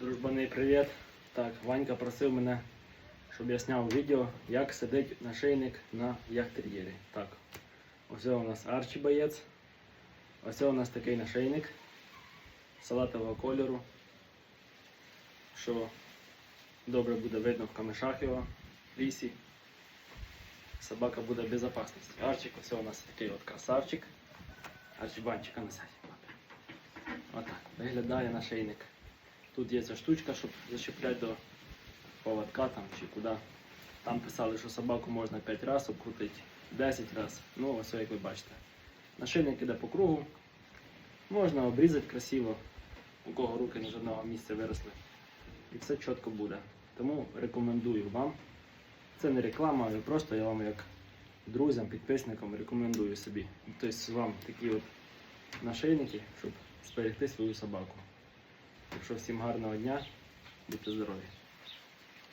Дружбани, привіт. Так, Ванька просив мене, щоб я зняв відео, як сидить нашийник на яхтер'єрі. Так, ось у нас Арчі боєць. Ось у нас такий нашийник салатового кольору, що добре буде видно в камешах його, лісі. Собака буде в безпечності. Арчик, ось у нас такий от красавчик. Арчибанчика на саді. Отак, виглядає нашийник. Тут є ця штучка, щоб зачіпляти до поводка там чи куди. Там писали, що собаку можна 5 разів обкрутити, 10 разів. Ну, ось як ви бачите. Нашийник іде по кругу. Можна обрізати красиво, у кого руки не з одного місця виросли. І все чітко буде. Тому рекомендую вам. Це не реклама, але просто я вам як друзям, підписникам рекомендую собі. Тобто вам такі от нашийники, щоб зберегти свою собаку. Так що всім гарного дня, будьте здорові.